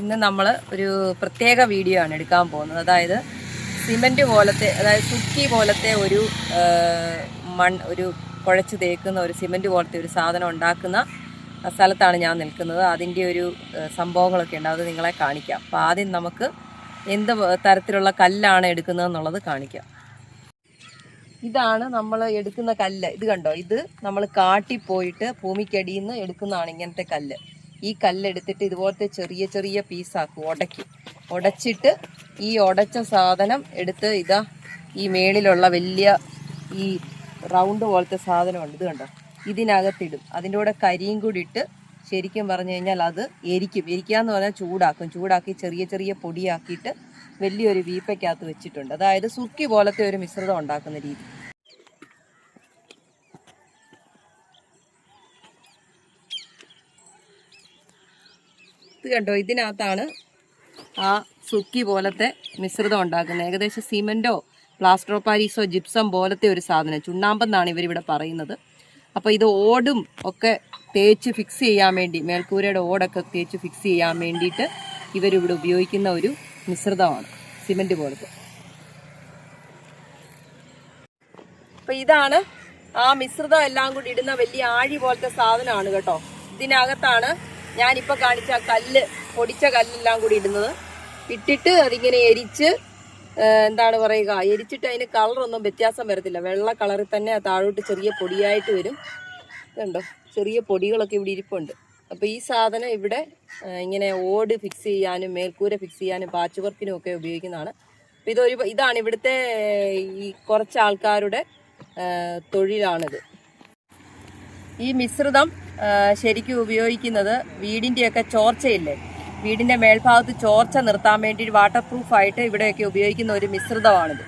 ഇന്ന് നമ്മൾ ഒരു പ്രത്യേക വീഡിയോ ആണ് എടുക്കാൻ പോകുന്നത്. അതായത് സിമന്റ് പോലത്തെ അതായത് സുക്കി പോലത്തെ ഒരു മൺ ഒരു കുഴച്ച് തേക്കുന്ന ഒരു സിമന്റ് പോലത്തെ ഒരു സാധനം ഉണ്ടാക്കുന്ന സ്ഥലത്താണ് ഞാൻ നിൽക്കുന്നത്. അതിന്റെ ഒരു സംഭവങ്ങളൊക്കെ ഉണ്ട്. അത് നിങ്ങളെ കാണിക്കാം. അപ്പോൾ ആദ്യം നമുക്ക് എന്ത് തരത്തിലുള്ള കല്ലാണ് എടുക്കുന്നതെന്നുള്ളത് കാണിക്കാം. ഇതാണ് നമ്മൾ എടുക്കുന്ന കല്ല്. ഇത് കണ്ടോ? ഇത് നമ്മൾ കാട്ടി പോയിട്ട് ഭൂമിക്കടിയിൽ നിന്ന് എടുക്കുന്നതാണ് ഇങ്ങനത്തെ കല്ല്. ഈ കല്ലെടുത്തിട്ട് ഇതുപോലത്തെ ചെറിയ ചെറിയ പീസാക്കും ഉടക്കി ഉടച്ചിട്ട് ഈ ഉടച്ച സാധനം എടുത്ത് ഇതാ ഈ മേളിലുള്ള വലിയ ഈ റൗണ്ട് പോലത്തെ സാധനമുണ്ട് ഇത് കണ്ടോ? ഇതിനകത്തിടും. അതിന്റെ കൂടെ കരിയും കൂടി ഇട്ട് ശരിക്കും പറഞ്ഞു കഴിഞ്ഞാൽ അത് എരിക്കും. എരിക്കാന്ന് പറഞ്ഞാൽ ചൂടാക്കും. ചൂടാക്കി ചെറിയ ചെറിയ പൊടിയാക്കിയിട്ട് വലിയൊരു വീപ്പയ്ക്കകത്ത് വെച്ചിട്ടുണ്ട്. അതായത് സുർക്കി പോലത്തെ ഒരു മിശ്രിതം ഉണ്ടാക്കുന്ന രീതി. കണ്ടോ? ഇതിനകത്താണ് ആ സുക്കി പോലത്തെ മിശ്രിതം ഉണ്ടാക്കുന്നത്. ഏകദേശം സിമെന്റോ പ്ലാസ്റ്റർ ഓഫ് പാരീസോ ജിപ്സം പോലത്തെ ഒരു സാധനം. ചുണ്ണാമ്പെന്നാണ് ഇവരിവിടെ പറയുന്നത്. അപ്പോൾ ഇത് ഓടും ഒക്കെ തേച്ച് ഫിക്സ് ചെയ്യാൻ വേണ്ടി മേൽക്കൂരയുടെ ഓടൊക്കെ തേച്ച് ഫിക്സ് ചെയ്യാൻ വേണ്ടിയിട്ട് ഇവരിവിടെ ഉപയോഗിക്കുന്ന ഒരു മിശ്രിതമാണ് സിമെന്റ് പോലത്തെ. അപ്പോൾ ഇതാണ് ആ മിശ്രിതം എല്ലാം കൂടി ഇടുന്ന വലിയ ആഴി പോലത്തെ സാധനമാണ് കേട്ടോ. ഇതിനകത്താണ് ഞാനിപ്പോ കാണിച്ച കല്ല് പൊടിച്ച കല്ലെല്ലാം കൂടി ഇടുന്നത്. ഇട്ടിട്ട് അതിങ്ങനെ എരിച്ച് എന്താണ് പറയുക എരിച്ചിട്ട് അതിന് കളറൊന്നും വ്യത്യാസം വരത്തില്ല. വെള്ള കളറിൽ തന്നെ താഴോട്ട് ചെറിയ പൊടിയായിട്ട് വരും. കണ്ടോ? ചെറിയ പൊടികളൊക്കെ ഇവിടെ ഇരിപ്പുണ്ട്. അപ്പോൾ ഈ സാധനം ഇവിടെ ഇങ്ങനെ ഓട് ഫിക്സ് ചെയ്യാനും മേൽക്കൂര ഫിക്സ് ചെയ്യാനും പാച്ച് വർക്കിനും ഒക്കെ ഉപയോഗിക്കുന്നതാണ്. അപ്പോൾ ഇതൊരു ഇതാണ് ഇവിടുത്തെ ഈ കുറച്ച് ആൾക്കാരുടെ തൊഴിലാണിത്. ഈ മിശ്രിതം ശരിക്കും ഉപയോഗിക്കുന്നത് വീടിന്റെയൊക്കെ ചോർച്ചയില്ലേ? വീടിന്റെ മേൽഭാഗത്ത് ചോർച്ച നിർത്താൻ വേണ്ടി വാട്ടർ പ്രൂഫായിട്ട് ഇവിടെയൊക്കെ ഉപയോഗിക്കുന്ന ഒരു മിശ്രിതമാണിത്.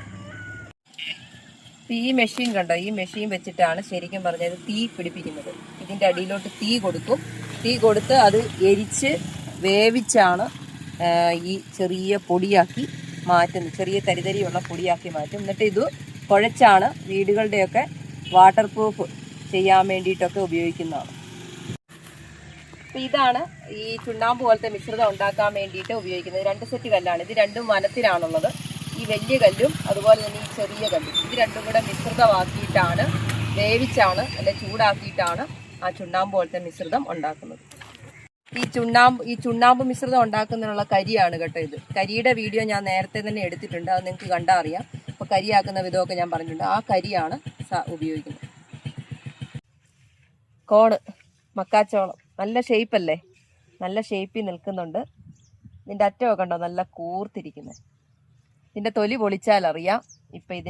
ഈ മെഷീൻ കണ്ടോ? ഈ മെഷീൻ വെച്ചിട്ടാണ് ശരിക്കും പറഞ്ഞത് തീ പിടിപ്പിക്കുന്നത്. ഇതിന്റെ അടിയിലോട്ട് തീ കൊടുക്കും. തീ കൊടുത്ത് അത് എരിച്ച് വേവിച്ചാണ് ഈ ചെറിയ പൊടിയാക്കി മാറ്റുന്നത്. ചെറിയ തരിതരിയുള്ള പൊടിയാക്കി മാറ്റും. എന്നിട്ട് ഇത് കുഴച്ചാണ് വീടുകളുടെയൊക്കെ വാട്ടർ പ്രൂഫ് ചെയ്യാൻ വേണ്ടിയിട്ടൊക്കെ ഉപയോഗിക്കുന്നതാണ്. അപ്പൊ ഇതാണ് ഈ ചുണ്ണാമ്പ് പോലത്തെ മിശ്രിതം ഉണ്ടാക്കാൻ വേണ്ടിയിട്ട് ഉപയോഗിക്കുന്നത്. രണ്ട് സെറ്റ് കല്ലാണ്. ഇത് രണ്ടും വനത്തിലാണുള്ളത്. ഈ വലിയ കല്ലും അതുപോലെ തന്നെ ഈ ചെറിയ കല്ലും. ഇത് രണ്ടും കൂടെ മിശ്രിതമാക്കിയിട്ടാണ് വേവിച്ചാണ് അല്ലെ ചൂടാക്കിയിട്ടാണ് ആ ചുണ്ണാമ്പ് പോലത്തെ മിശ്രിതം ഉണ്ടാക്കുന്നത്. ഈ ചുണ്ണാമ്പ് ഈ ചുണ്ണാമ്പ് മിശ്രിതം ഉണ്ടാക്കുന്നതിനുള്ള കരിയാണ് കേട്ടോ ഇത്. കരിയുടെ വീഡിയോ ഞാൻ നേരത്തെ തന്നെ എടുത്തിട്ടുണ്ട്. അത് നിങ്ങൾക്ക് കണ്ടാൽ അറിയാം അപ്പോൾ കരിയാക്കുന്ന വിധമൊക്കെ ഞാൻ പറഞ്ഞിട്ടുണ്ട്. ആ കരിയാണ് ഉപയോഗിക്കുന്നത്. കോണ് മക്കാച്ചോളം. നല്ല ഷേപ്പ് അല്ലേ? നല്ല ഷേപ്പിൽ നിൽക്കുന്നുണ്ട്. ഇതിന്റെ അറ്റമൊക്കെ ഉണ്ടോ നല്ല കൂർത്തിരിക്കുന്നത് ഇതിന്റെ തൊലി പൊളിച്ചാൽ അറിയാം ഇപ്പം ഇതിന്